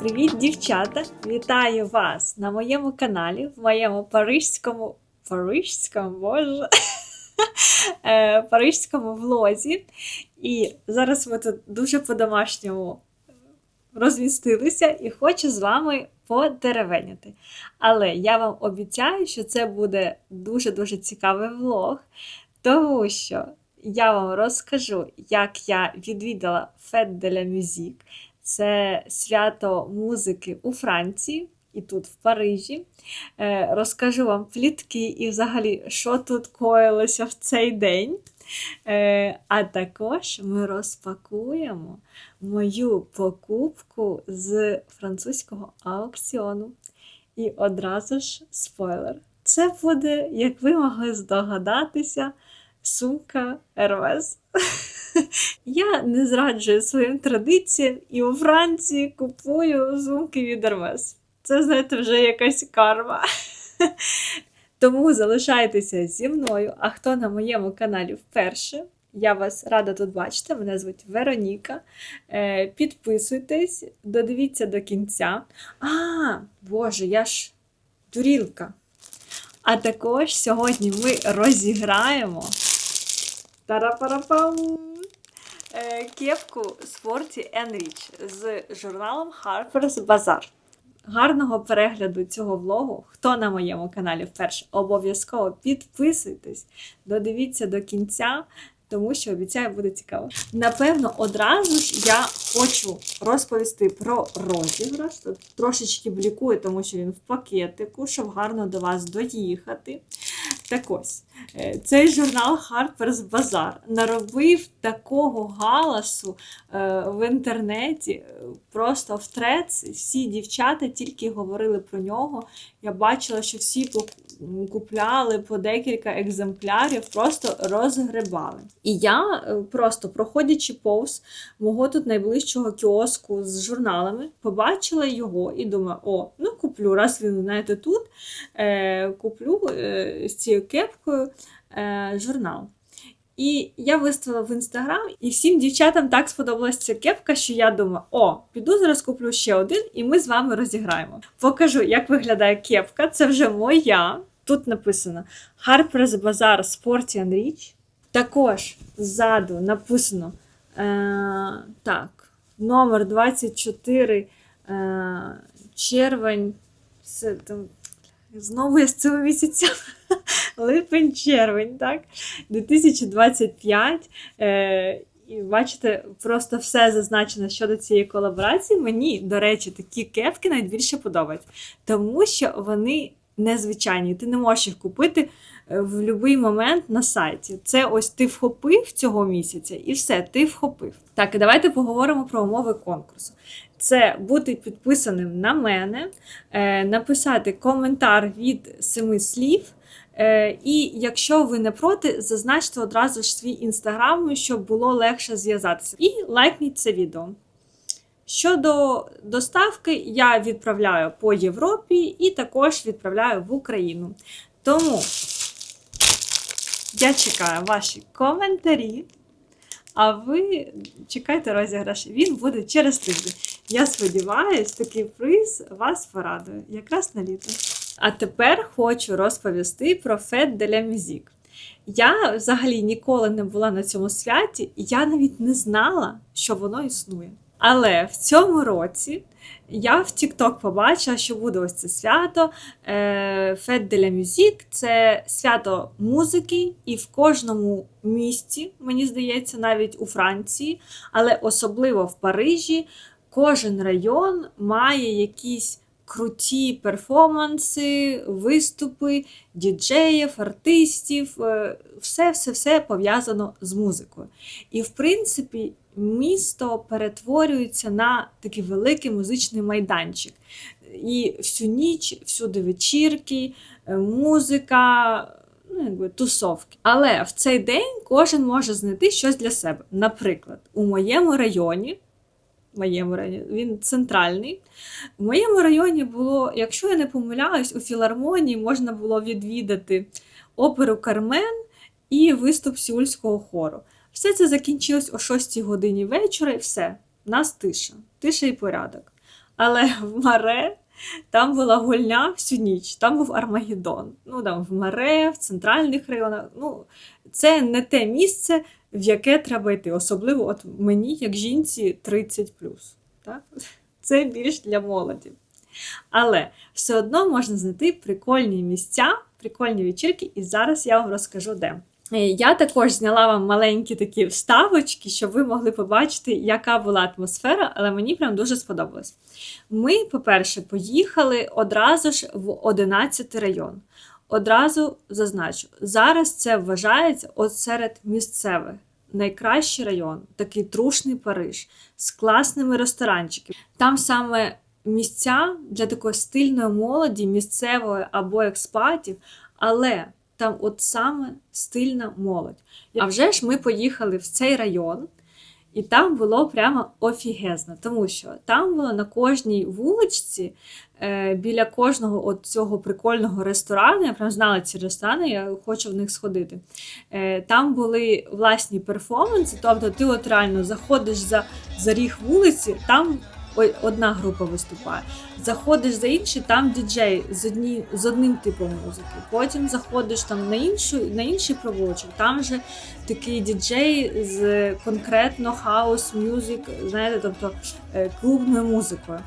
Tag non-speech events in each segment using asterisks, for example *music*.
Привіт, дівчата! Вітаю вас на моєму каналі, в моєму парижському парижському боже, *laughs* е, парижському влозі. І зараз ми тут дуже по-домашньому розмістилися і хочу з вами подеревеняти. Але я вам обіцяю, що це буде дуже-дуже цікавий влог, тому що я вам розкажу, як я відвідала Fête de la Musique. Це свято музики у Франції і тут в Парижі. Е, Розкажу вам плітки і взагалі, що тут коїлося в цей день. Е, А також ми розпакуємо мою покупку з французького аукціону. І одразу ж спойлер. Це буде, як ви могли здогадатися, сумка Hermes. *laughs* Я не зраджую своїм традиціям і у Франції купую сумки від Hermes. Це, знаєте, вже якась карма. Тому залишайтеся зі мною. А хто на моєму каналі вперше, я вас рада тут бачити. Мене звуть Вероніка. Е, Підписуйтесь, додивіться до кінця. А, Боже, я ж дурілка. А також сьогодні ми розіграємо Тарапарапам! Е, Кепку Sporty Enrich з журналом Harper's Bazaar. Гарного перегляду цього влогу. Хто на моєму каналі вперше, обов'язково підписуйтесь, додивіться до кінця, тому що обіцяю, буде цікаво. Напевно, одразу ж я хочу розповісти про розіграш. Тут трошечки блікує, тому що він в пакетику, щоб гарно до вас доїхати. Так ось, цей журнал Harper's Bazaar наробив такого галасу е, в інтернеті, е, просто в трец. Всі дівчата тільки говорили про нього. Я бачила, що всі купляли по декілька екземплярів, просто розгребали. І я е, просто, проходячи повз мого тут найближчого кіоску з журналами, побачила його і думаю, о, ну куплю, раз він знаєте, тут, е, куплю е, з цією кепкою е, журнал. І я виставила в інстаграм, і всім дівчатам так сподобалася ця кепка, що я думаю, о, піду зараз куплю ще один, і ми з вами розіграємо. Покажу, як виглядає кепка. Це вже моя. Тут написано Harper's Bazaar Sporty and Rich. Також ззаду написано е, так, номер 24 е, червень. Все там. Знову я з цього місяця. Липень-червень, так? 2025. Е, і бачите, просто все зазначено щодо цієї колаборації. Мені, до речі, такі кепки найбільше подобаються, тому що вони незвичайні. Ти не можеш їх купити е, в будь-який момент на сайті. Це ось ти вхопив цього місяця, і все, ти вхопив. Так, і давайте поговоримо про умови конкурсу. Це бути підписаним на мене, е, написати коментар від семи слів. Е, І якщо ви не проти, зазначте одразу ж свій інстаграм, щоб було легше зв'язатися. І лайкніть це відео. Щодо доставки, я відправляю по Європі і також відправляю в Україну. Тому я чекаю ваші коментарі. А ви чекайте розіграш. Він буде через тиждень. Я сподіваюся, такий приз вас порадує, якраз на літо. А тепер хочу розповісти про Fête de la Musique. Я взагалі ніколи не була на цьому святі, і я навіть не знала, що воно існує. Але в цьому році я в TikTok побачила, що буде ось це свято. е, Fête de la Musique – це свято музики, і в кожному місті, мені здається, навіть у Франції, але особливо в Парижі, кожен район має якісь круті перформанси, виступи, діджеїв, артистів, е, все-все-все пов'язано з музикою. І в принципі, місто перетворюється на такий великий музичний майданчик. І всю ніч, всюди вечірки, е, музика. Ну, якби тусовки. Але в цей день кожен може знайти щось для себе. Наприклад, у моєму районі, моєму районі, він центральний. В моєму районі було, якщо я не помиляюсь, у філармонії можна було відвідати оперу Кармен і виступ сіульського хору. Все це закінчилось о 6 годині вечора, і все. У нас тиша, тиша і порядок. Але в Маре там була гульня всю ніч, там був Армагеддон. Ну, там в Маре, в центральних районах. Ну, це не те місце, в яке треба йти. Особливо от мені, як жінці, 30 Так? Це більш для молоді. Але все одно можна знайти прикольні місця, прикольні вечірки, і зараз я вам розкажу де. Е, Я також зняла вам маленькі такі вставочки, щоб ви могли побачити, яка була атмосфера, але мені прям дуже сподобалось. Ми, по-перше, поїхали одразу ж в 11 район. Одразу зазначу, зараз це вважається от серед місцевих. Найкращий район, такий трушний Париж, з класними ресторанчиками. Там саме місця для такої стильної молоді, місцевої або експатів, але там от саме стильна молодь. А вже ж ми поїхали в цей район, і там було прямо офігезно, тому що там було на кожній вуличці, біля кожного от цього прикольного ресторану, я прям знала ці ресторани, я хочу в них сходити. Е, там були власні перформанси, тобто ти от реально заходиш за, за ріг вулиці, там одна група виступає. Заходиш за інший, там діджей з, одні, з одним типом музики. Потім заходиш там на іншу, на інший проводчик, там же такий діджей з конкретно хаус мюзик, знаєте, тобто е, клубною музикою.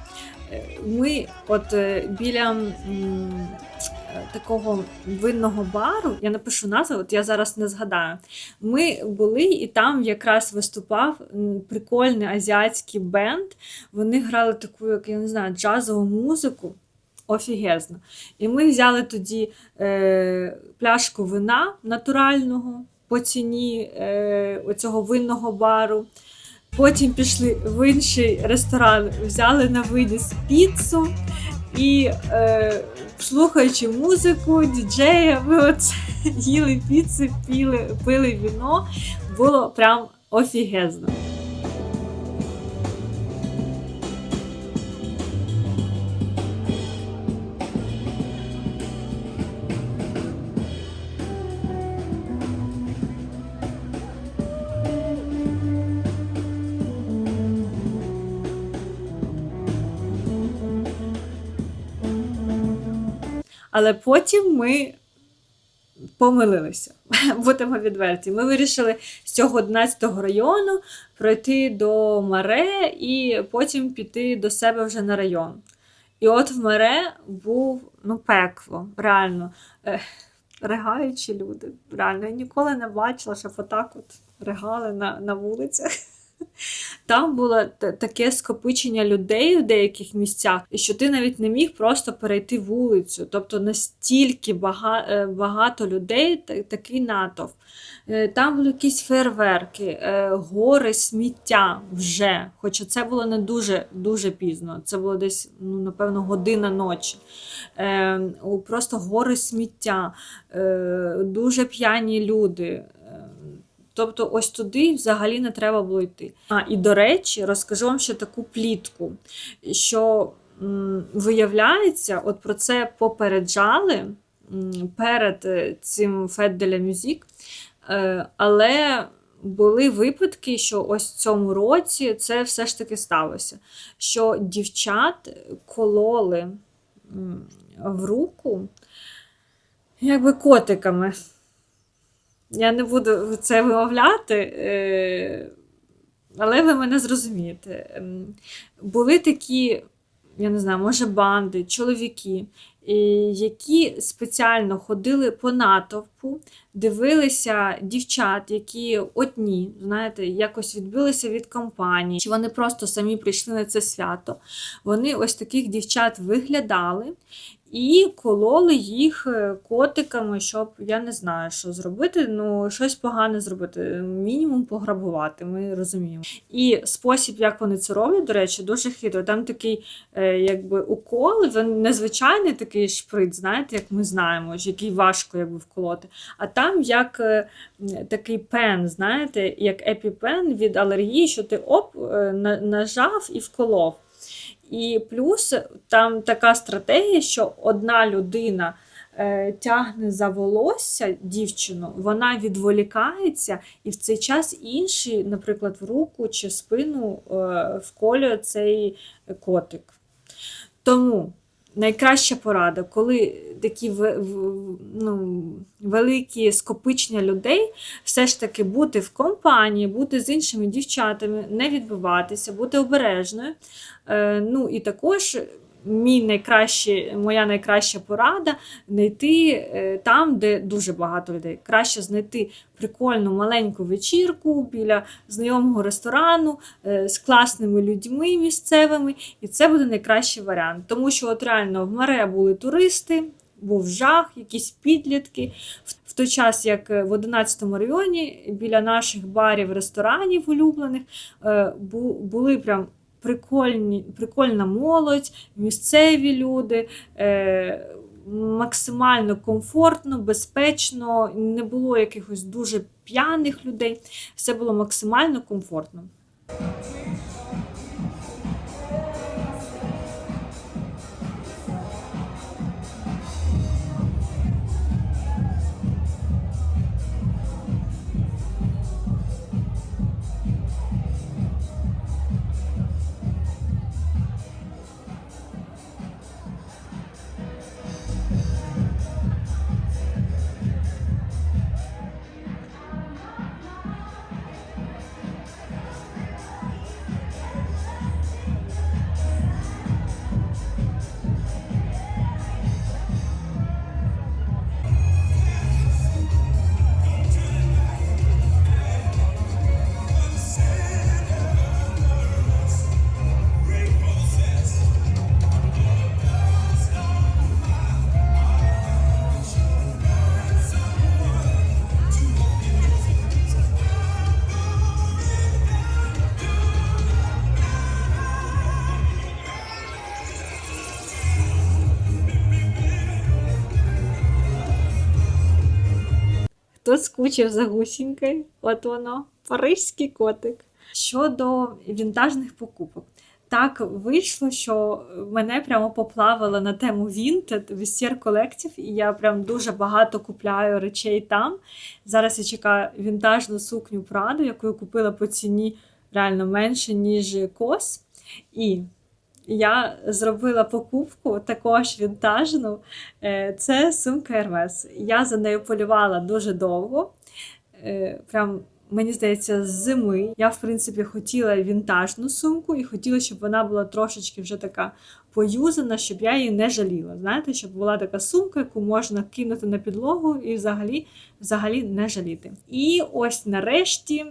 Ми от е, біля е, такого винного бару, я напишу назву, от я зараз не згадаю. Ми були і там якраз виступав прикольний азіатський бенд. Вони грали таку, як я не знаю, джазову музику. Офігезно. І ми взяли тоді е, пляшку вина натурального по ціні е, оцього винного бару. Потім пішли в інший ресторан, взяли на виніс піцу і, е, слухаючи музику, діджея, ми от *laughs* їли піцу, пили, пили віно. Було прям офігезно. Але потім ми помилилися, *laughs* будемо відверті. Ми вирішили з цього 11-го району пройти до Маре і потім піти до себе вже на район. І от в Маре був ну, пекло, реально. Ех, Регаючі люди. Реально, я ніколи не бачила, щоб отак от регали на, на вулицях. Там було таке скопичення людей в деяких місцях, що ти навіть не міг просто перейти вулицю. Тобто настільки бага- е, багато людей, такий натовп. Е, Там були якісь фейерверки, е, гори сміття вже. Хоча це було не дуже дуже пізно. Це було десь, ну, напевно, година ночі. Е, Просто гори сміття, дуже п'яні люди. Тобто, ось туди взагалі не треба було йти. А і до речі, розкажу вам ще таку плітку, що м, виявляється, от про це попереджали м, перед е, цим de la е, але були випадки, що ось в цьому році це все ж таки сталося. Що дівчат кололи в руку якби котиками. Я не буду це вимовляти, е, але ви мене зрозумієте. Ем, Були такі, я не знаю, може, банди, чоловіки, які спеціально ходили по натовпу, дивилися дівчат, які одні, знаєте, якось відбилися від компанії, чи вони просто самі прийшли на це свято. Вони ось таких дівчат виглядали і кололи їх е, котиками, щоб я не знаю, що зробити. Ну, щось погане зробити. Мінімум пограбувати, ми розуміємо. І спосіб, як вони це роблять, до речі, дуже хитро. Там такий, е, якби укол, він незвичайний такий шприц, знаєте, як ми знаємо, який важко якби вколоти. А там як е, такий пен, знаєте, як епіпен від алергії, що ти оп, нажав і вколов. І плюс там така стратегія, що одна людина е, тягне за волосся дівчину, вона відволікається, і в цей час інший, наприклад, в руку чи спину е, вколює цей котик. Тому найкраща порада, коли такі ну, великі скопичення людей, все ж таки бути в компанії, бути з іншими дівчатами, не відбиватися, бути обережною. Е, ну і також. Мій найкращий, моя найкраща порада знайти е, там, де дуже багато людей. Краще знайти прикольну маленьку вечірку біля знайомого ресторану е, з класними людьми місцевими, і це буде найкращий варіант. Тому що от реально в море були туристи, був жах, якісь підлітки. В, той час, як е, в 11 районі біля наших барів, ресторанів улюблених були прям. Прикольні, прикольна молодь, місцеві люди, е, максимально комфортно, безпечно, не було якихось дуже п'яних людей. Все було максимально комфортно. Скучив за гусінькою? От воно, паризький котик. Щодо вінтажних покупок. Так вийшло, що мене прямо поплавило на тему Vinted, Vestiaire Collective, і я прям дуже багато купляю речей там. Зараз я чекаю вінтажну сукню Праду, яку я купила по ціні реально менше, ніж кос. І я зробила покупку також вінтажну. Е, Це сумка Hermes. Я за нею полювала дуже довго. Е, Прям, мені здається, з зими. Я, в принципі, хотіла вінтажну сумку і хотіла, щоб вона була трошечки вже така поюзана, щоб я її не жаліла. Знаєте, щоб була така сумка, яку можна кинути на підлогу і взагалі, взагалі не жаліти. І ось нарешті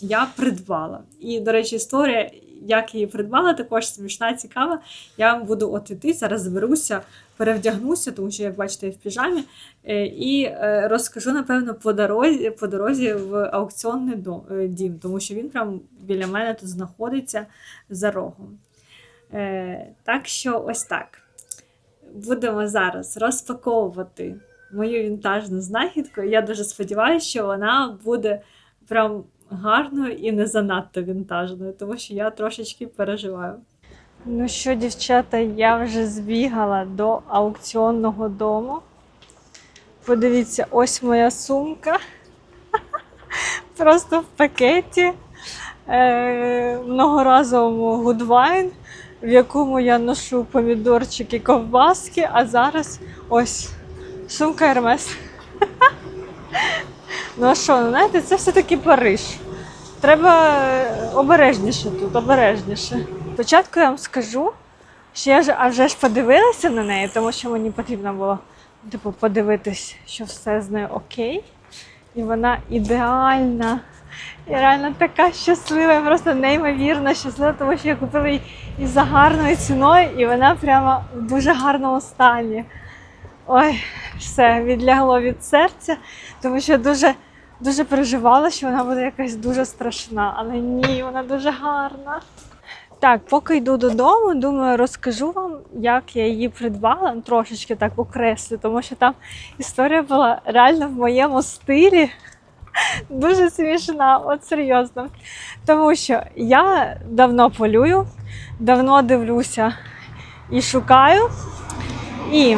я придбала. І, до речі, історія, як її придбала, також смішна, цікава. Я вам буду от іти, зараз зберуся, перевдягнуся, тому що, як бачите, я в піжамі, е, і е, розкажу, напевно, по дорозі, по дорозі в аукціонний е, дім, тому що він прям біля мене тут знаходиться за рогом. Так що ось так. Будемо зараз розпаковувати мою вінтажну знахідку. Я дуже сподіваюся, що вона буде прям гарною і не занадто вінтажною, тому що я трошечки переживаю. Ну що, дівчата, я вже збігала до аукціонного дому. Подивіться, ось моя сумка. *laughs* Просто в пакеті е, многоразовому Goodwine, в якому я ношу помідорчики, ковбаски, а зараз ось сумка Hermes. *laughs* Ну а що, ну, знаєте, це все-таки Париж. Треба е, обережніше тут, обережніше. Спочатку я вам скажу, що я ж, а вже ж подивилася на неї, тому що мені потрібно було типу, подивитись, що все з нею окей. І вона ідеальна. Я реально така щаслива, я просто неймовірно щаслива, тому що я купила її і за гарною ціною, і вона прямо в дуже гарному стані. Ой, все, відлягло від серця, тому що дуже, дуже переживала, що вона буде якась дуже страшна, але ні, вона дуже гарна. Так, поки йду додому, думаю, розкажу вам, як я її придбала, трошечки так окреслю, тому що там історія була реально в моєму стилі. Дуже смішна, от серйозно. Тому що я давно полюю, давно дивлюся і шукаю. І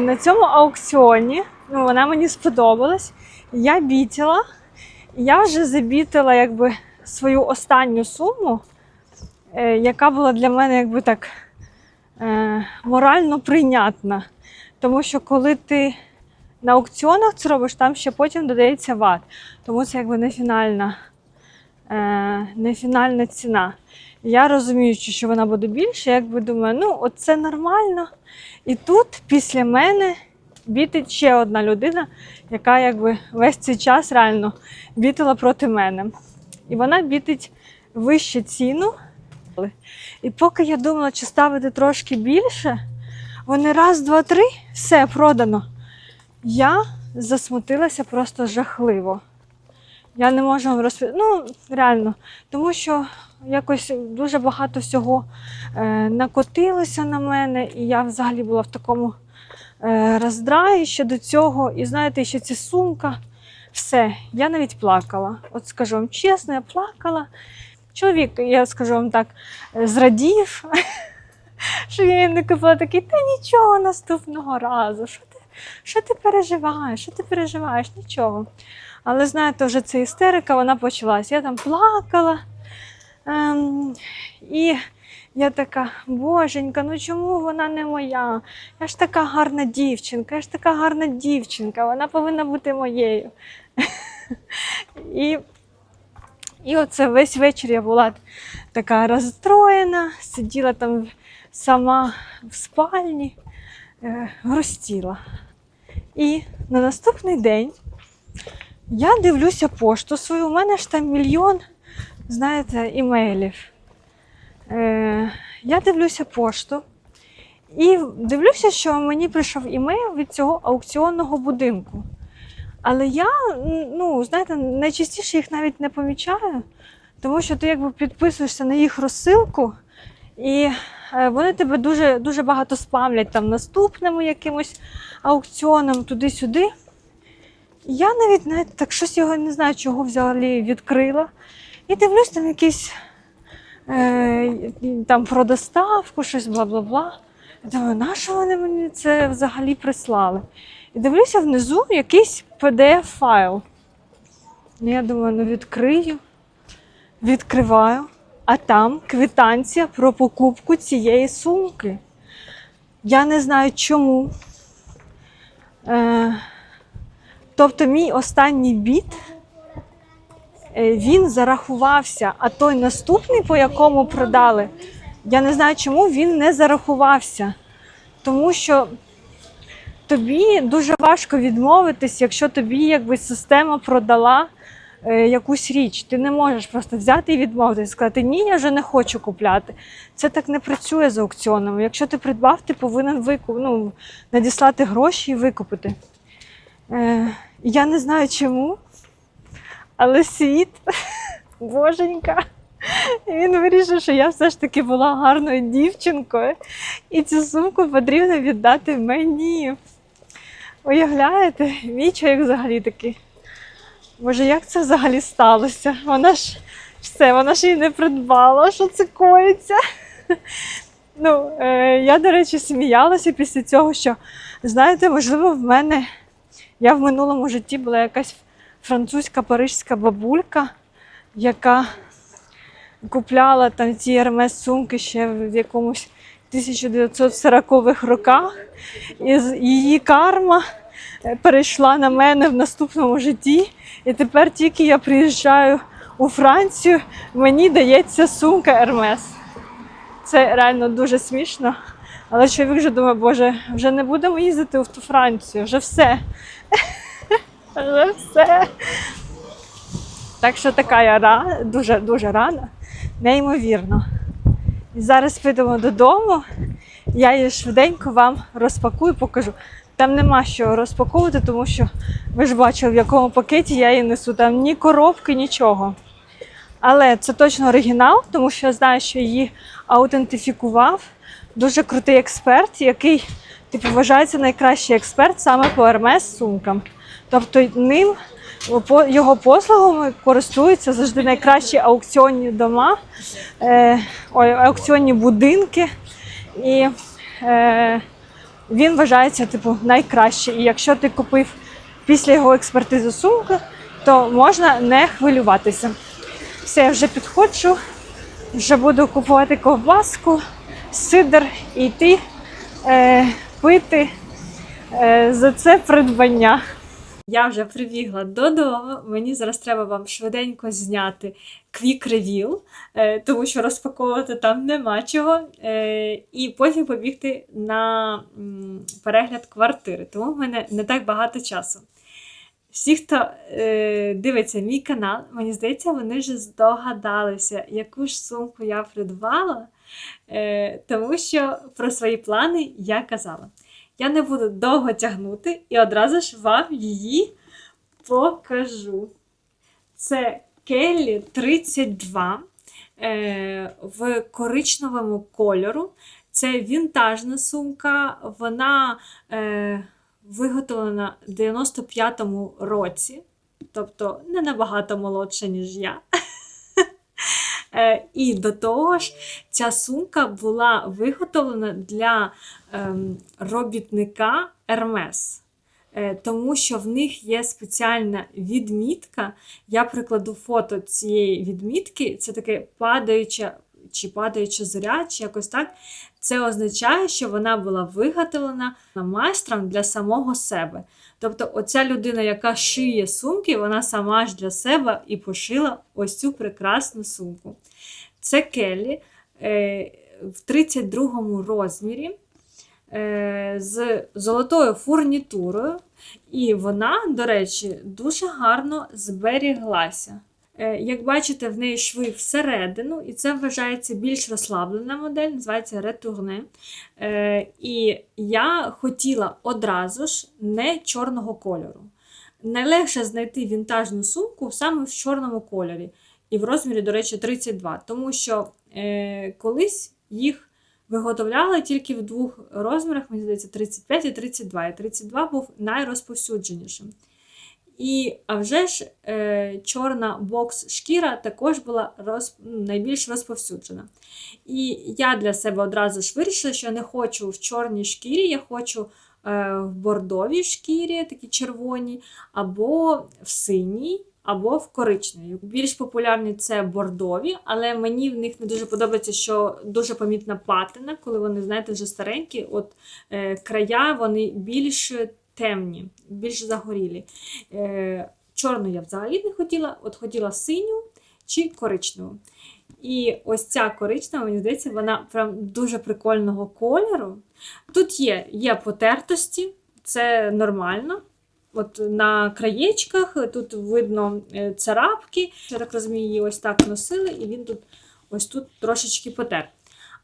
на цьому аукціоні ну, вона мені сподобалась. Я бітила, я вже забітила якби, свою останню суму, е, яка була для мене якби так е, морально прийнятна. Тому що коли ти на аукціонах це робиш, там ще потім додається ват. Тому це якби не фінальна, е, не фінальна ціна. Я розуміючи, що вона буде більше, якби думаю, ну от це нормально. І тут після мене бітить ще одна людина, яка якби весь цей час реально бітила проти мене. І вона бітить вище ціну. І поки я думала, чи ставити трошки більше, вони раз, два, три, все продано. Я засмутилася просто жахливо. Я не можу розповісти. Ну, реально, тому що якось дуже багато всього е, накотилося на мене, і я взагалі була в такому е, роздраї щодо цього. І знаєте, ще ця сумка. Все, я навіть плакала. От скажу вам чесно, я плакала. Чоловік, я скажу вам так, е, зрадів, *laughs* що я їм не купила такий, та нічого наступного разу. Що що ти переживаєш? Що ти переживаєш? Нічого. Але знаєте, вже ця істерика вона почалась. Я там плакала. Ем, і я така, боженька, ну чому вона не моя? Я ж така гарна дівчинка, я ж така гарна дівчинка, вона повинна бути моєю. І, оце весь вечір я була така розстроєна, сиділа там сама в спальні, е, грустіла. І на наступний день я дивлюся пошту свою, у мене ж там мільйон, знаєте, імейлів. Е, я дивлюся пошту і дивлюся, що мені прийшов імейл від цього аукціонного будинку. Але я, ну, знаєте, найчастіше їх навіть не помічаю, тому що ти якби підписуєшся на їх розсилку, і вони тебе дуже, дуже багато спамлять там наступним якимось аукціоном туди-сюди. Я навіть навіть так щось його не знаю, чого взагалі відкрила. І дивлюсь, там якісь е, там про доставку, щось бла-бла-бла. Я думаю, на що вони мені це взагалі прислали? І дивлюся внизу якийсь PDF-файл. Я думаю, ну відкрию, відкриваю, а там квитанція про покупку цієї сумки. Я не знаю чому. Е, тобто, мій останній біт е, він зарахувався, а той наступний, по якому продали, я не знаю, чому він не зарахувався. Тому що тобі дуже важко відмовитись, якщо тобі якби система продала якусь річ. Ти не можеш просто взяти і відмовитись, сказати, ні, я вже не хочу купляти. Це так не працює з аукціонами. Якщо ти придбав, ти повинен викуп, ну, надіслати гроші і викупити. Е, я не знаю чому, але світ, *laughs* боженька. Він вирішив, що я все ж таки була гарною дівчинкою, і цю сумку потрібно віддати мені. Уявляєте, мій чоловік взагалі такий. Боже, як це взагалі сталося? Вона ж все, вона ж її не придбала, що це коїться. *laughs* Ну, е, я, до речі, сміялася після цього, що, знаєте, можливо, в мене я в минулому житті була якась французька парижська бабулька, яка купляла там ці Hermes сумки ще в якомусь 1940-х роках. І її карма перейшла на мене в наступному житті. І тепер тільки я приїжджаю у Францію, мені дається сумка Hermes. Це реально дуже смішно. Але чоловік вже думає, боже, вже не будемо їздити в ту Францію, вже все. *laughs* Вже все. Так що така я дуже дуже рада, неймовірно. І зараз підемо додому. Я її швиденько вам розпакую, покажу. Там нема що розпаковувати, тому що ви ж бачили, в якому пакеті я її несу. Там ні коробки, нічого. Але це точно оригінал, тому що я знаю, що її аутентифікував дуже крутий експерт, який типу, вважається найкращий експерт саме по Hermes сумкам. Тобто ним його послугами користуються завжди найкращі аукціонні дома, е, ой, аукціонні будинки. І е, він вважається типу, найкращий. І якщо ти купив після його експертизи сумку, то можна не хвилюватися. Все, я вже підходжу, вже буду купувати ковбаску, сидр і йти е, пити е, за це придбання. Я вже прибігла додому. Мені зараз треба вам швиденько зняти квік ревіл, е, тому що розпаковувати там нема чого. Е, і потім побігти на перегляд квартири. Тому в мене не так багато часу. Всі, хто е, дивиться мій канал, мені здається, вони вже здогадалися, яку ж сумку я придбала, е, тому що про свої плани я казала. Я не буду довго тягнути і одразу ж вам її покажу. Це Келлі 32 е, в коричневому кольору. Це вінтажна сумка. Вона е, виготовлена в 95-му році, тобто не набагато молодша, ніж я. Е, І до того ж, ця сумка була виготовлена для ем, робітника Hermes. Е, Тому що в них є спеціальна відмітка. Я прикладу фото цієї відмітки. Це таке падаюча чи падаюча зоря, чи якось так. Це означає, що вона була виготовлена майстром для самого себе. Тобто, оця людина, яка шиє сумки, вона сама ж для себе і пошила ось цю прекрасну сумку. Це Келлі е, в 32 розмірі е, з золотою фурнітурою. І вона, до речі, дуже гарно зберіглася. Е, Як бачите, в неї шви всередину, і це вважається більш розслаблена модель, називається ретурне. І я хотіла одразу ж не чорного кольору. Найлегше знайти вінтажну сумку саме в чорному кольорі. І в розмірі, до речі, 32. Тому що е, колись їх виготовляли тільки в двох розмірах, мені здається, 35 і 32. І 32 був найрозповсюдженішим. І а вже ж е, чорна бокс-шкіра також була роз, найбільш розповсюджена. І я для себе одразу ж вирішила, що я не хочу в чорній шкірі, я хочу е, в бордовій шкірі, такі червоні, або в синій, або в коричневій. Більш популярні це бордові, але мені в них не дуже подобається, що дуже помітна патина, коли вони, знаєте, вже старенькі, от е, края вони більш темні, більш загорілі. Е, чорну я взагалі не хотіла, от хотіла синю чи коричневу. І ось ця коричнева, мені здається, вона прям дуже прикольного кольору. Тут є, є потертості, це нормально. От на краєчках тут видно е, царапки. Я так розумію, її ось так носили, і він тут ось тут трошечки потер.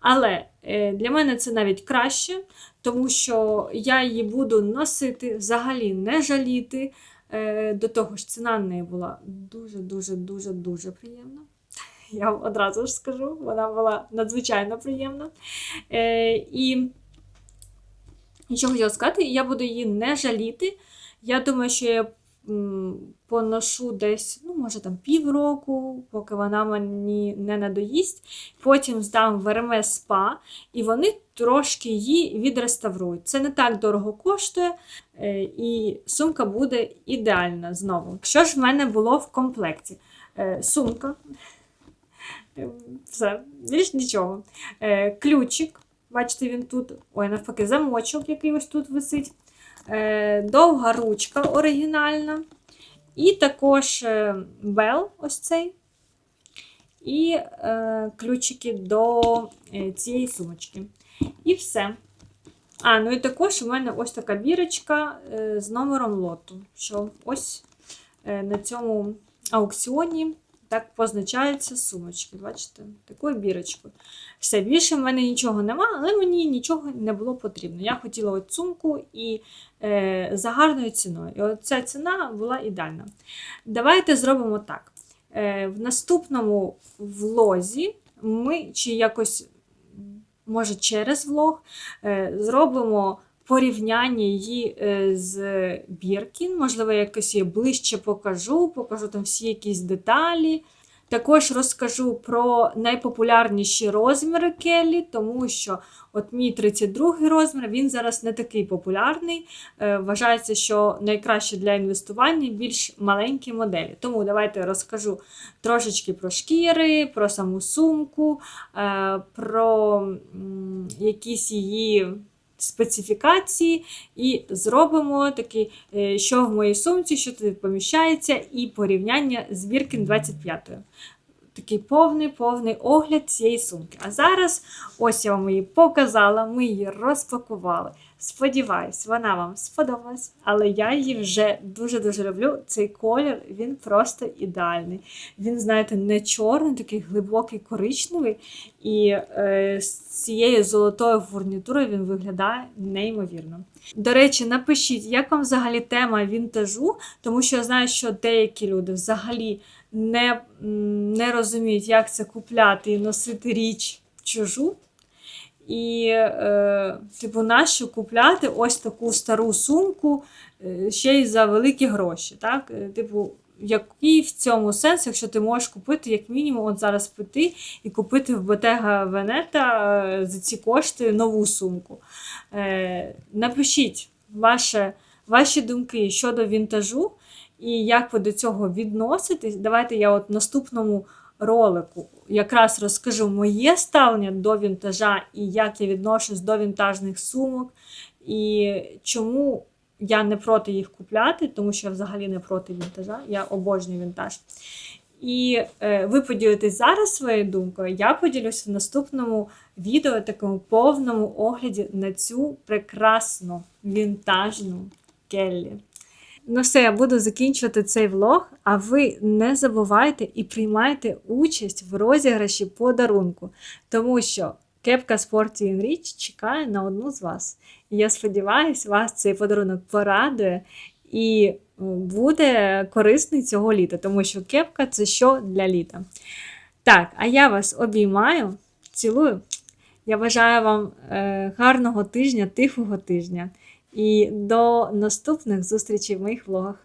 Але е, для мене це навіть краще, тому що я її буду носити, взагалі не жаліти. Е, До того ж, ціна в неї була дуже-дуже-дуже дуже приємна. *laughs* Я вам одразу ж скажу, вона була надзвичайно приємна. Е, І що хотіла сказати, я буду її не жаліти. Я думаю, що я поношу десь, ну, може, там півроку, поки вона мені не надоїсть. Потім здам в РМС СПА, і вони трошки її відреставрують. Це не так дорого коштує, е, і сумка буде ідеальна знову. Що ж в мене було в комплекті? Е, Сумка. Все, більш нічого. Е, Ключик. Бачите, він тут, ой, навпаки, замочок, який ось тут висить. Довга ручка оригінальна. І також е, бел ось цей. І е, ключики до е, цієї сумочки. І все. А, ну і також у мене ось така бірочка е, з номером лоту. Що ось на цьому аукціоні так позначаються сумочки. Бачите? Такою бірочкою. Все більше в мене нічого нема, але мені нічого не було потрібно. Я хотіла от сумку і е, за гарною ціною. І от ця ціна була ідеальна. Давайте зробимо так. Е, в наступному влозі ми чи якось, може, через влог, е, зробимо порівняння її е, з Біркін. Можливо, я якось її ближче покажу, покажу там всі якісь деталі. Також розкажу про найпопулярніші розміри Келлі, тому що от мій 32 розмір, він зараз не такий популярний. Е, Вважається, що найкраще для інвестування більш маленькі моделі. Тому давайте розкажу трошечки про шкіри, про саму сумку, е, про якісь її специфікації, і зробимо такий, е, що в моїй сумці, що туди поміщається, і порівняння з Біркін 25. Такий повний повний огляд цієї сумки. А зараз ось я вам її показала, ми її розпакували. Сподіваюсь, вона вам сподобалась, але я її вже дуже-дуже люблю. Цей колір він просто ідеальний. Він, знаєте, не чорний, такий глибокий коричневий, і е, з цією золотою фурнітурою він виглядає неймовірно. До речі, напишіть, як вам взагалі тема вінтажу, тому що я знаю, що деякі люди взагалі не, не розуміють, як це купляти і носити річ чужу. І, е, типу, нащо купляти ось таку стару сумку е, ще й за великі гроші. Так? Е, Типу, який в цьому сенс, якщо ти можеш купити, як мінімум, от зараз піти і купити в Veneta е, за ці кошти нову сумку. Е, напишіть ваше, ваші думки щодо вінтажу і як ви до цього відноситесь. Давайте я от наступному ролику якраз розкажу моє ставлення до вінтажа і як я відношусь до вінтажних сумок, і чому я не проти їх купляти, тому що я взагалі не проти вінтажа, я обожнюю вінтаж. І е, ви поділитесь зараз своєю думкою. Я поділюся в наступному відео, такому повному огляді на цю прекрасну вінтажну келлі. Ну все, я буду закінчувати цей влог, а ви не забувайте і приймайте участь в розіграші подарунку, тому що кепка Sporty Rich чекає на одну з вас. Я сподіваюся, вас цей подарунок порадує і буде корисний цього літа, тому що кепка це що для літа. Так, а я вас обіймаю, цілую. Я бажаю вам е, гарного тижня, тихого тижня. І до наступних зустрічей в моїх влогах.